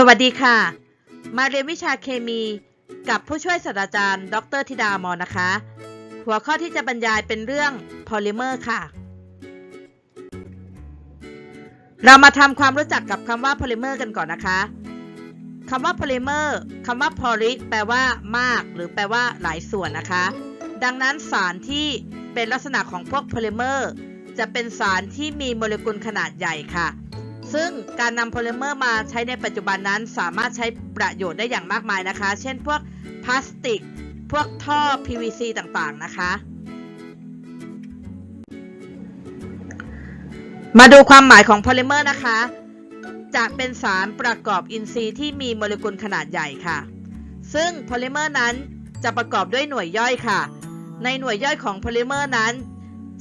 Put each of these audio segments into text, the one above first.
สวัสดีค่ะ มาเรียนวิชาเคมีกับผู้ช่วยศาสตราจารย์ ดรธิดามอนนะคะ หัวข้อที่จะบรรยายเป็นเรื่องพอลิเมอร์ค่ะ เรามาทำความรู้จักกับคำว่าพอลิเมอร์กันก่อนนะคะคำว่าพอลิเมอร์คำว่าพอลิแปลว่ามาก หรือแปลว่าหลายส่วนนะคะ ดังนั้นสารที่เป็นลักษณะของพวกพอลิเมอร์จะเป็นสารที่มีโมเลกุลขนาดใหญ่ค่ะ ซึ่งการนำโพลิเมอร์มาใช้ในปัจจุบันนั้นสามารถใช้ประโยชน์ได้อย่างมากมายนะคะ เช่นพวกพลาสติก พวกท่อ PVC ต่างๆนะคะ มาดูความหมายของโพลิเมอร์นะคะจะเป็นสารประกอบอินทรีย์ที่มีโมเลกุลขนาดใหญ่ค่ะ ซึ่งโพลิเมอร์นั้นจะประกอบด้วยหน่วยย่อยค่ะ ในหน่วยย่อยของโพลิเมอร์นั้น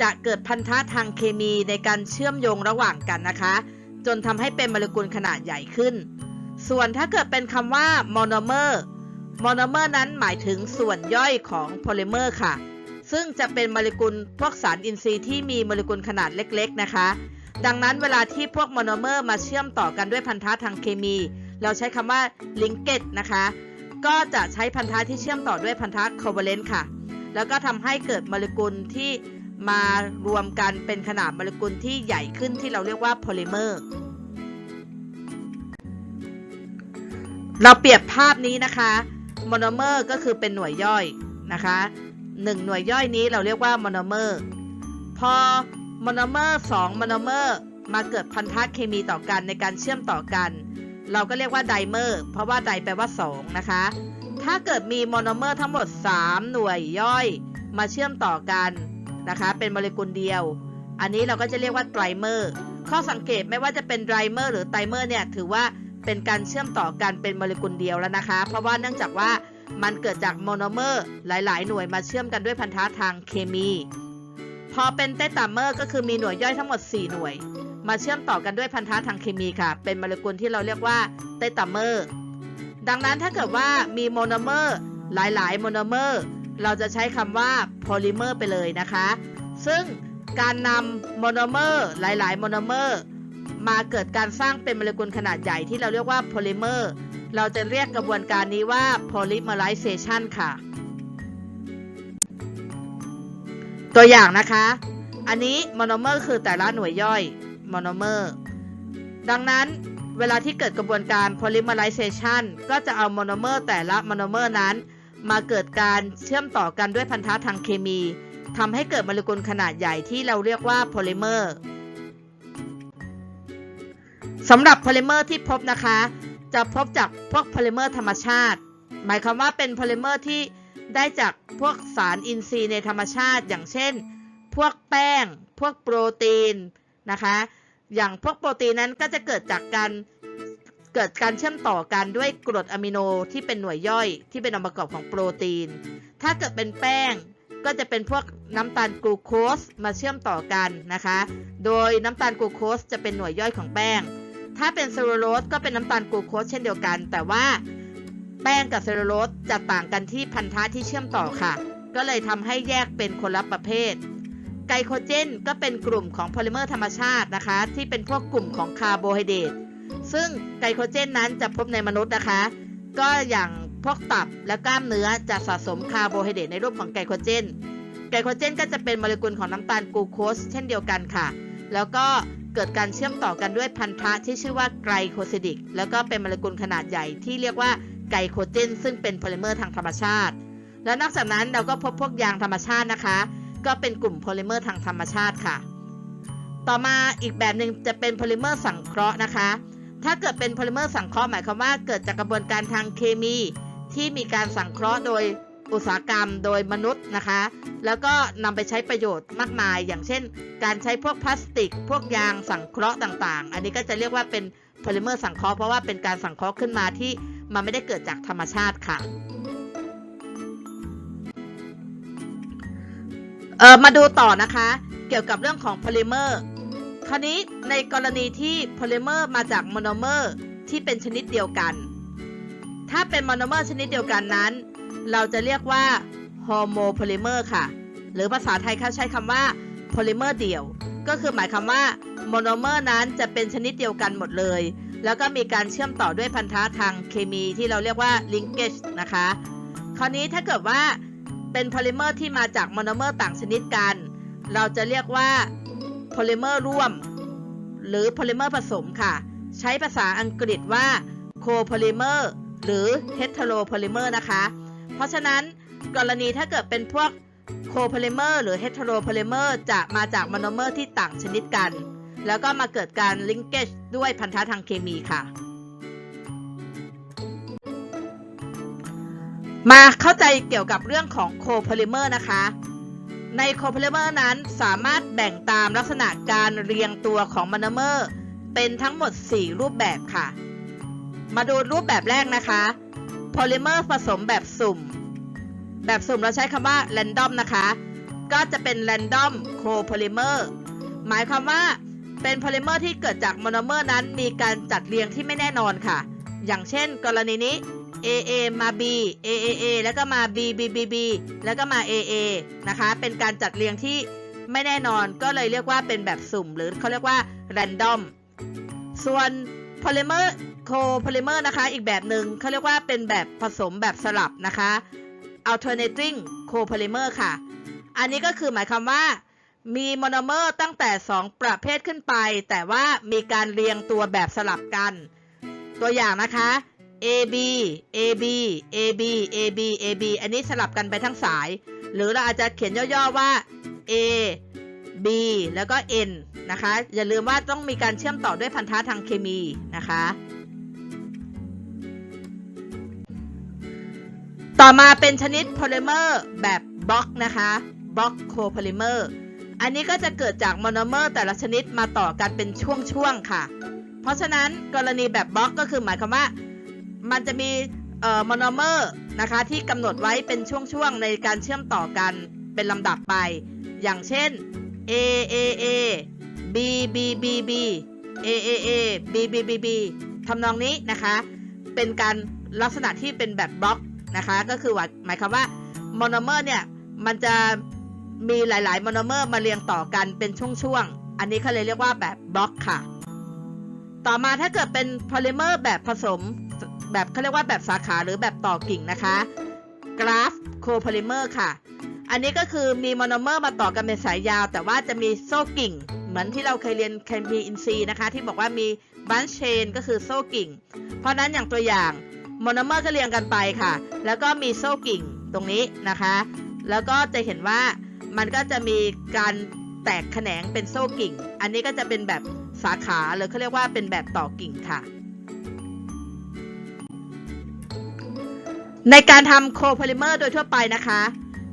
จะเกิดพันธะทางเคมีในการเชื่อมโยงระหว่างกันนะคะ จนทำให้เป็นโมเลกุลขนาดใหญ่ขึ้น ส่วนถ้าเกิดเป็นคำว่าโมโนเมอร์โมโนเมอร์นั้นหมายถึงส่วนย่อยของโพลิเมอร์ค่ะ ซึ่งจะเป็นโมเลกุลพวกสารอินทรีย์ที่มีโมเลกุลขนาดเล็ก ๆ นะคะ ดังนั้นเวลาที่พวกโมโนเมอร์มาเชื่อมต่อกันด้วยพันธะทางเคมี เราใช้คำว่าลิงเกตนะคะ ก็จะใช้พันธะที่เชื่อมต่อด้วยพันธะโคเวเลนต์ค่ะ แล้วก็ทำให้เกิดโมเลกุลที่ มารวมกันเป็นขนาดโมเลกุลที่ใหญ่ขึ้นที่เราเรียกว่าโพลิเมอร์ เราเปรียบภาพนี้นะคะโมโนเมอร์ก็คือเป็นหน่วยย่อยนะคะหนึ่งหน่วยย่อยนี้เราเรียกว่าโมโนเมอร์ พอโมโนเมอร์สองโมโนเมอร์มาเกิดพันธะเคมีต่อกันในการเชื่อมต่อกัน เราก็เรียกว่าไดเมอร์ เพราะว่าไดแปลว่า 2 นะคะ ถ้าเกิดมีโมโนเมอร์ทั้งหมด 3 หน่วยย่อยมาเชื่อมต่อกัน นะคะ เป็นโมเลกุลเดียว อันนี้เราก็จะเรียกว่าไตรเมอร์ ข้อสังเกตไม่ว่าจะเป็นไตรเมอร์หรือไตรเมอร์เนี่ยถือว่าเป็นการเชื่อมต่อกันเป็นโมเลกุลเดียวแล้วนะคะ เพราะว่าเนื่องจากว่ามันเกิดจากโมโนเมอร์หลาย ๆ หน่วยมาเชื่อมกันด้วยพันธะทางเคมี พอเป็นเตตาเมอร์ก็คือมีหน่วยย่อยทั้งหมด 4 หน่วย มาเชื่อมต่อกันด้วยพันธะทางเคมีค่ะ เป็นโมเลกุลที่เราเรียกว่าเตตาเมอร์ ดังนั้นถ้าเกิดว่ามีโมโนเมอร์หลาย ๆ โมโนเมอร์ เราจะใช้คำว่าโพลิเมอร์ไปเลยนะคะ ซึ่งการนำโมโนเมอร์หลาย ๆ โมโนเมอร์มาเกิดการสร้างเป็นโมเลกุลขนาดใหญ่ที่เราเรียกว่าโพลิเมอร์เราจะเรียกกระบวนการนี้ว่า polymerization ค่ะ ตัวอย่างนะคะ อันนี้โมโนเมอร์คือแต่ละหน่วยย่อยโมโนเมอร์ดังนั้นเวลาที่เกิดกระบวนการ polymerization ก็จะเอาโมโนเมอร์แต่ละโมโนเมอร์นั้น มาเกิดการเชื่อมต่อกันด้วยพันธะทางเคมีทำให้เกิดโมเลกุลขนาดใหญ่ที่เราเรียกว่าโพลิเมอร์สำหรับโพลิเมอร์ที่พบนะคะ จะพบจากพวกโพลิเมอร์ธรรมชาติ หมายความว่าเป็นโพลิเมอร์ที่ได้จากพวกสารอินทรีย์ในธรรมชาติ อย่างเช่น พวกแป้ง พวกโปรตีนนะคะ อย่างพวกโปรตีนนั้นก็จะเกิดจากการ เกิดการเชื่อมต่อกันด้วยกรดอะมิโนที่เป็นหน่วยย่อยที่เป็นองค์ประกอบของโปรตีน ถ้าเกิดเป็นแป้งก็จะเป็นพวกน้ำตาลกลูโคสมาเชื่อมต่อกันนะคะ โดยน้ำตาลกลูโคสจะเป็นหน่วยย่อยของแป้ง ถ้าเป็นเซลลูโลสก็เป็นน้ำตาลกลูโคสเช่นเดียวกัน แต่ว่าแป้งกับเซลลูโลสจะต่างกันที่พันธะที่เชื่อมต่อค่ะ ก็เลยทำให้แยกเป็นคนละประเภท ไกลโคเจนก็เป็นกลุ่มของโพลิเมอร์ธรรมชาตินะคะ ที่เป็นพวกกลุ่มของคาร์โบไฮเดรต ซึ่งไกลโคเจนนั้นจะพบในมนุษย์นะคะ ก็อย่างพวกตับและกล้ามเนื้อจะสะสมคาร์โบไฮเดรตในรูปของไกลโคเจน ไกลโคเจนก็จะเป็นโมเลกุลของน้ำตาลกลูโคสเช่นเดียวกันค่ะ แล้วก็เกิดการเชื่อมต่อกันด้วยพันธะที่ชื่อว่าไกลโคซิดิก แล้วก็เป็นโมเลกุลขนาดใหญ่ที่เรียกว่าไกลโคเจน ซึ่งเป็นโพลิเมอร์ทางธรรมชาติ และนอกจากนั้นเราก็พบพวกยางธรรมชาตินะคะ ก็เป็นกลุ่มโพลิเมอร์ทางธรรมชาติค่ะ ต่อมาอีกแบบหนึ่งจะเป็นโพลิเมอร์สังเคราะห์นะคะ ถ้าเกิดเป็นโพลิเมอร์สังเคราะห์หมายความว่าเกิดจากกระบวนการทางเคมี ที่มีการสังเคราะห์โดยอุตสาหกรรมโดยมนุษย์นะคะ แล้วก็นำไปใช้ประโยชน์มากมาย อย่างเช่น การใช้พวกพลาสติก พวกยางสังเคราะห์ต่างๆ อันนี้ก็จะเรียกว่าเป็นโพลิเมอร์สังเคราะห์เพราะว่าเป็นการสังเคราะห์ขึ้นมาที่มันไม่ได้เกิดจากธรรมชาติค่ะเออมาดูต่อนะคะ เกี่ยวกับเรื่องของโพลิเมอร์ คราวนี้ในกรณีที่โพลิเมอร์มาจากโมโนเมอร์ที่เป็นชนิดเดียวกัน ถ้าเป็นโมโนเมอร์ชนิดเดียวกันนั้น เราจะเรียกว่าโฮโมโพลิเมอร์ค่ะ หรือภาษาไทยเขาใช้คำว่าโพลิเมอร์เดี่ยว ก็คือหมายความว่าโมโนเมอร์นั้นจะเป็นชนิดเดียวกันหมดเลย แล้วก็มีการเชื่อมต่อด้วยพันธะทางเคมีที่เราเรียกว่า linkage นะคะ คราวนี้ถ้าเกิดว่าเป็นโพลิเมอร์ที่มาจากโมโนเมอร์ต่างชนิดกัน เราจะเรียกว่า พลิเมอร์ร่วม หรือโพลิเมอร์ผสมค่ะ ใช้ภาษาอังกฤษว่าโคโพลิเมอร์หรือเฮตโรโพลิเมอร์นะคะ เพราะฉะนั้นกรณีถ้าเกิดเป็นพวกโคโพลิเมอร์หรือเฮตโรโพลิเมอร์จะมาจากโมโนเมอร์ที่ต่างชนิดกัน แล้วก็มาเกิดการลิงเกจด้วยพันธะทางเคมีค่ะ มาเข้าใจเกี่ยวกับเรื่องของโคโพลิเมอร์นะคะ ในโคโพลิเมอร์นั้นสามารถแบ่งตามลักษณะการเรียงตัวของมโนเมอร์เป็นทั้งหมด 4 รูปแบบค่ะ มาดูรูปแบบแรกนะคะโพลิเมอร์ผสมแบบสุ่ม แบบสุ่มเราใช้คำว่า random นะคะ ก็จะเป็น random copolymer หมายความว่าเป็นโพลิเมอร์ที่เกิดจากโมโนเมอร์นั้นมีการจัดเรียงที่ไม่แน่นอนค่ะ อย่างเช่น กรณีนี้ AA มา B AAA แล้วก็มา B B B B แล้วก็มา AA นะคะ เป็นการจัดเรียงที่ไม่แน่นอนก็เลยเรียกว่าเป็นแบบสุ่ม หรือเขาเรียกว่า random ส่วนโพลิเมอร์โคโพลิเมอร์นะคะ อีกแบบหนึ่งเขาเรียกว่าเป็นแบบผสมแบบสลับนะคะ alternating copolymer ค่ะ อันนี้ก็คือหมายความว่ามีโมโนเมอร์ตั้งแต่ 2 ประเภทขึ้นไป แต่ว่ามีการเรียงตัวแบบสลับกัน ตัวอย่างนะคะ AB AB AB AB AB อันนี้สลับกันไปทั้งสาย หรือเราอาจจะเขียนย่อๆว่า A B แล้วก็ N นะคะ อย่าลืมว่าต้องมีการเชื่อมต่อด้วยพันธะทางเคมีนะคะ ต่อมาเป็นชนิดโพลิเมอร์แบบบล็อกนะคะบล็อกโคโพลิเมอร์อันนี้ก็จะเกิดจากโมโนเมอร์แต่ละชนิดมาต่อกันเป็นช่วงๆค่ะ เพราะฉะนั้นกรณีแบบบล็อกก็คือหมายความว่า มันจะมีเอ่อโมโนเมอร์นะคะที่กำหนดไว้เป็นช่วงๆ ในการเชื่อมต่อกันเป็นลำดับไป อย่างเช่น A A A B B B B A A A B B B B ทำนองนี้นะคะ เป็นการลักษณะที่เป็นแบบบล็อกนะคะ ก็คือว่าหมายความว่าโมโนเมอร์เนี่ย มันจะมีหลายๆโมโนเมอร์มาเรียงต่อกันเป็นช่วงๆ อันนี้เขาเลยเรียกว่าแบบบล็อกค่ะ ต่อมาถ้าเกิดเป็นโพลิเมอร์แบบผสม แบบเขาเรียกว่าแบบสาขาหรือแบบต่อกิ่งนะคะกราฟโคโพลิเมอร์ค่ะ อันนี้ก็คือมีโมโนเมอร์มาต่อกันเป็นสายยาว แต่ว่าจะมีโซ่กิ่ง เหมือนที่เราเคยเรียนเคมีอินทรีย์นะคะ ที่บอกว่ามีบันเชนก็คือโซ่กิ่ง เพราะนั้นอย่างตัวอย่างโมโนเมอร์ก็เรียงกันไปค่ะ แล้วก็มีโซ่กิ่งตรงนี้นะคะ แล้วก็จะเห็นว่ามันก็จะมีการแตกแขนงเป็นโซ่กิ่ง อันนี้ก็จะเป็นแบบสาขาหรือเขาเรียกว่าเป็นแบบต่อกิ่งค่ะ ในการทำโคโพลิเมอร์โดยทั่วไปนะคะ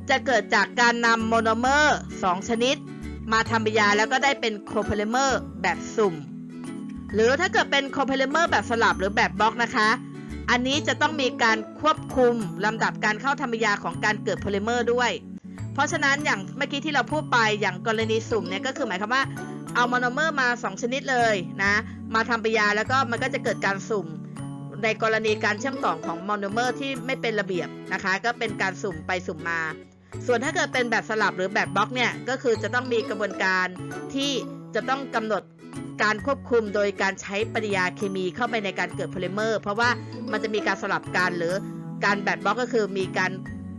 จะเกิดจากการนำโมโนเมอร์2ชนิด มาทำปฏิกิริยาแล้วก็ได้เป็นโคโพลิเมอร์แบบสุ่ม หรือถ้าเกิดเป็นโคโพลิเมอร์แบบสลับหรือแบบบล็อกนะคะ อันนี้จะต้องมีการควบคุมลำดับการเข้าทำปฏิกิริยาของการเกิดโพลิเมอร์ด้วย เพราะฉะนั้นอย่างเมื่อกี้ที่เราพูดไปอย่างกรณีสุ่มเนี่ยก็คือหมายความว่าเอาโมโนเมอร์มา 2 ชนิดเลยนะมาทำปฏิกิริยาแล้วก็มันก็จะเกิดการสุ่ม ในกรณีการเชื่อมต่อของโมโนเมอร์ที่ไม่เป็นระเบียบนะคะ ก็เป็นการสุ่มไปสุ่มมา ส่วนถ้าเกิดเป็นแบบสลับหรือแบบบล็อกเนี่ย ก็คือจะต้องมีกระบวนการที่จะต้องกำหนดการควบคุมโดยการใช้ปฏิกิริยาเคมีเข้าไปในการเกิดโพลิเมอร์ เพราะว่ามันจะมีการสลับกันหรือการแบบบล็อกก็คือมีการ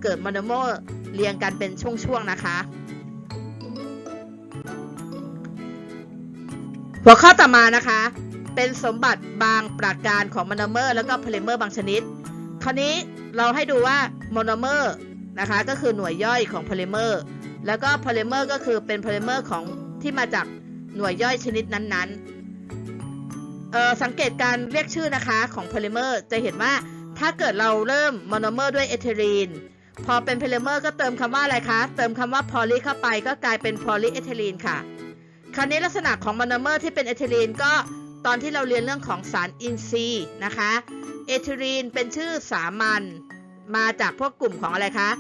เกิดโมโนเมอร์เรียงกันเป็นช่วงๆนะคะหัวข้อต่อมานะคะ เป็นสมบัติบางประการของโมโนเมอร์แล้วก็โพลิเมอร์บางชนิด คราวนี้เราให้ดูว่าโมโนเมอร์นะคะก็คือหน่วยย่อยของโพลิเมอร์ แล้วก็โพลิเมอร์ก็คือเป็นโพลิเมอร์ของที่มาจากหน่วยย่อยชนิดนั้นๆ สังเกตการเรียกชื่อนะคะของโพลิเมอร์จะเห็นว่าถ้าเกิดเราเริ่มโมโนเมอร์ด้วยเอทิลีนพอเป็นโพลิเมอร์ก็เติมคำว่าอะไรคะ เติมคำว่าพอลีเข้าไปก็กลายเป็นพอลีเอทิลีนค่ะ คราวนี้ลักษณะของโมโนเมอร์ที่เป็นเอทิลีนก็ ตอนที่เราเรียนเรื่องของสารอินทรีย์นะคะเอทิลีนเป็นชื่อสามัญมาจากพวกกลุ่มของอะไรคะ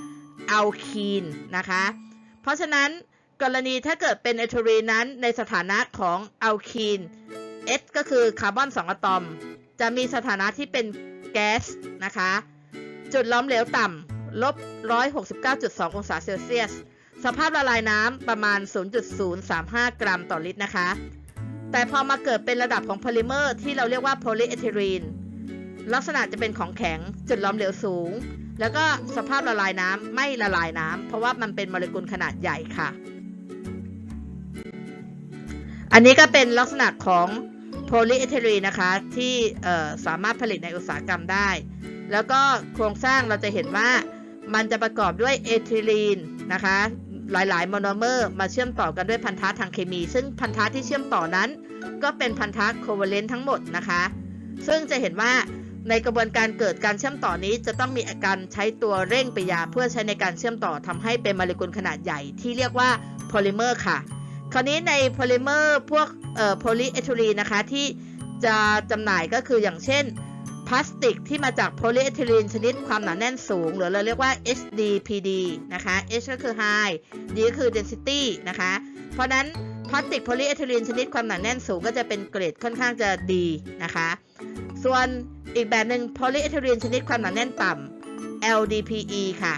อัลคีนนะคะ เพราะฉะนั้นกรณีถ้าเกิดเป็นเอทิลีนนั้นในสถานะของอัลคีน H ก็คือคาร์บอน2อะตอม จะมีสถานะที่เป็นแก๊สนะคะ จุดล้อมเหลวต่ำลบ 169.2 องศาเซลเซียสสสภาพละลายน้ำประมาณ 0.035 กรัมต่อลิตรนะคะ แต่พอมาเกิดเป็นระดับของโพลิเมอร์ที่เราเรียกว่าโพลีเอทิลีนลักษณะจะเป็นของแข็งจุดล้อมเหลวสูง แล้วก็สภาพละลายน้ำไม่ละลายน้ำเพราะว่ามันเป็นโมเลกุลขนาดใหญ่ค่ะ อันนี้ก็เป็นลักษณะของโพลีเอทิลีนนะคะที่สามารถผลิตในอุตสาหกรรมได้ แล้วก็โครงสร้างเราจะเห็นว่ามันจะประกอบด้วยเอทิลีนนะคะ หลายๆโมโนเมอร์มาเชื่อมต่อกันด้วยพันธะทางเคมี ซึ่งพันธะที่เชื่อมต่อนั้น ก็เป็นพันธะโคเวเลนต์ทั้งหมดนะคะ ซึ่งจะเห็นว่าในกระบวนการเกิดการเชื่อมต่อนี้ จะต้องมีอาการใช้ตัวเร่งปยาเพื่อใช้ในการเชื่อมต่อทำให้เป็นโมเลกุลขนาดใหญ่ที่เรียกว่าโพลิเมอร์ค่ะ คราวนี้ในโพลิเมอร์พวกเอ่อโพลีเอทิลีนนะคะที่จะจำหน่ายก็คืออย่างเช่น พลาสติกที่มาจากโพลีเอทิลีนชนิดความหนาแน่นสูง หรือเราเรียกว่า HDPD นะคะ H ก็คือ high D ก็คือ density นะคะ เพราะนั้นพลาสติกโพลีเอทิลีนชนิดความหนาแน่นสูงก็จะเป็นเกรดค่อนข้างจะดีนะคะ ส่วนอีกแบบหนึ่งโพลีเอทิลีนชนิดความหนาแน่นต่ำ LDPE ค่ะ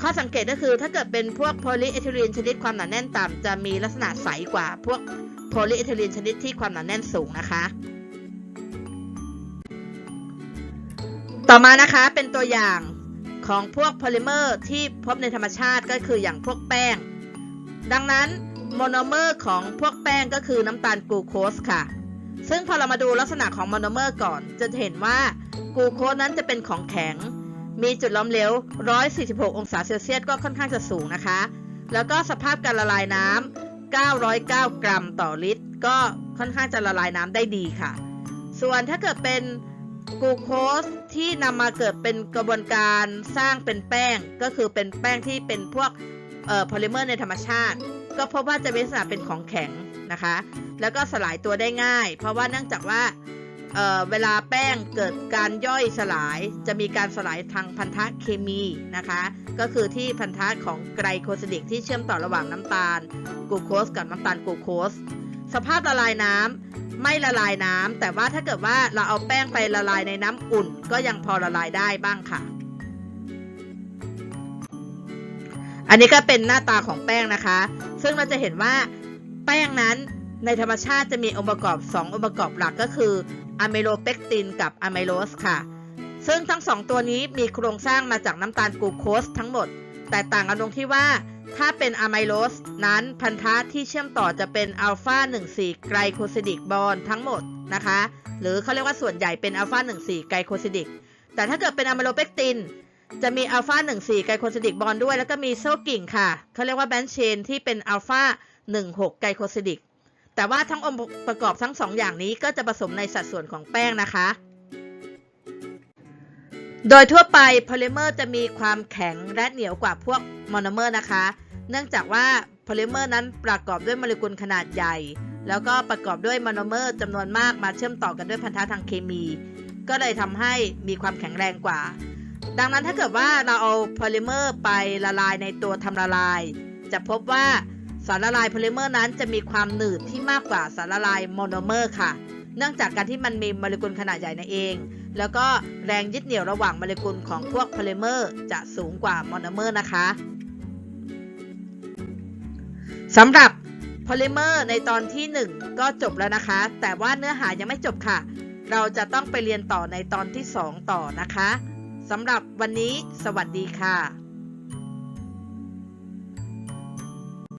ข้อสังเกตก็คือถ้าเกิดเป็นพวกโพลีเอทิลีนชนิดความหนาแน่นต่ำจะมีลักษณะใสกว่าพวกโพลีเอทิลีนชนิดที่ความหนาแน่นสูงนะคะ ต่อมานะคะเป็นตัวอย่างของพวกโพลิเมอร์ที่พบในธรรมชาติก็คืออย่างพวกแป้ง ดังนั้นโมโนเมอร์ของพวกแป้งก็คือน้ำตาลกลูโคสค่ะ ซึ่งพอเรามาดูลักษณะของโมโนเมอร์ก่อน จะเห็นว่ากลูโคสนั้นจะเป็นของแข็ง มีจุดล้อมเหลว 146 องศาเซลเซียสก็ค่อนข้างจะสูงนะคะ แล้วก็สภาพการละลายน้ำ 909 กรัมต่อลิตร ก็ค่อนข้างจะละลายน้ำได้ดีค่ะ ส่วนถ้าเกิดเป็น กลูโคสที่นำมาเกิดเป็นกระบวนการสร้างเป็นแป้ง ก็คือเป็นแป้งที่เป็นพวกเอ่อโพลิเมอร์ในธรรมชาติ ก็พบว่าจะมีลักษณะเป็นของแข็งนะคะ แล้วก็สลายตัวได้ง่าย เพราะว่าเนื่องจากว่าเอ่อเวลาแป้งเกิดการย่อยสลาย จะมีการสลายทางพันธะเคมีนะคะ ก็คือที่พันธะของไกลโคซิดิกที่เชื่อมต่อระหว่างน้ำตาลกลูโคสกับน้ำตาลกลูโคสสภาพละลายน้ำ ไม่ละลายน้ำแต่ว่าถ้าเกิดว่าเราเอาแป้งไปละลายในน้ำอุ่น ก็ยังพอละลายได้บ้างค่ะ อันนี้ก็เป็นหน้าตาของแป้งนะคะ ซึ่งเราจะเห็นว่าแป้งนั้นในธรรมชาติจะมีองค์ประกอบ 2 องค์ประกอบหลักก็คืออะไมโลเปกตินกับอะไมโลสค่ะ ซึ่งทั้ง 2 ตัวนี้มีโครงสร้างมาจากน้ำตาลกลูโคสทั้งหมด แต่ต่างกันตรงที่ว่า ถ้าเป็นอะไมโลสนั้นพันธะที่เชื่อมต่อจะเป็นอัลฟา14 ไกลโคซิดิกบอนทั้งหมดนะคะ หรือเขาเรียกว่าส่วนใหญ่เป็นอัลฟา14 ไกลโคซิดิก แต่ถ้าเกิดเป็นอะไมโลเปกติน จะมีอัลฟา14 ไกลโคซิดิกบอนด้วย แล้วก็มีโซกิ่งค่ะเขาเรียกว่าแบนเชนที่เป็นอัลฟา16 ไกลโคซิดิก แต่ว่าทั้งองค์ประกอบทั้ง2อย่างนี้ก็จะผสมในสัดส่วนของแป้งนะคะ โดยทั่วไปโพลิเมอร์จะมีความแข็งและเหนียวกว่าพวกโมโนเมอร์นะคะ เนื่องจากว่าโพลิเมอร์นั้นประกอบด้วยโมเลกุลขนาดใหญ่ แล้วก็ประกอบด้วยโมโนเมอร์จำนวนมากมาเชื่อมต่อกันด้วยพันธะทางเคมี ก็เลยทำให้มีความแข็งแรงกว่า ดังนั้นถ้าเกิดว่าเราเอาโพลิเมอร์ไปละลายในตัวทำละลาย จะพบว่าสารละลายโพลิเมอร์นั้นจะมีความหนืดที่มากกว่าสารละลายโมโนเมอร์ค่ะ เนื่องจากการที่มันมีโมเลกุลขนาดใหญ่นั่นเอง แล้วก็แรงยึดเหนี่ยวระหว่างโมเลกุลของพวกโพลิเมอร์จะสูงกว่าโมโนเมอร์นะคะสำหรับโพลิเมอร์ในตอนที่ 1 ก็จบแล้วนะคะ แต่ว่าเนื้อหายังไม่จบค่ะ เราจะต้องไปเรียนต่อในตอนที่ 2 ต่อนะคะสำหรับวันนี้สวัสดีค่ะ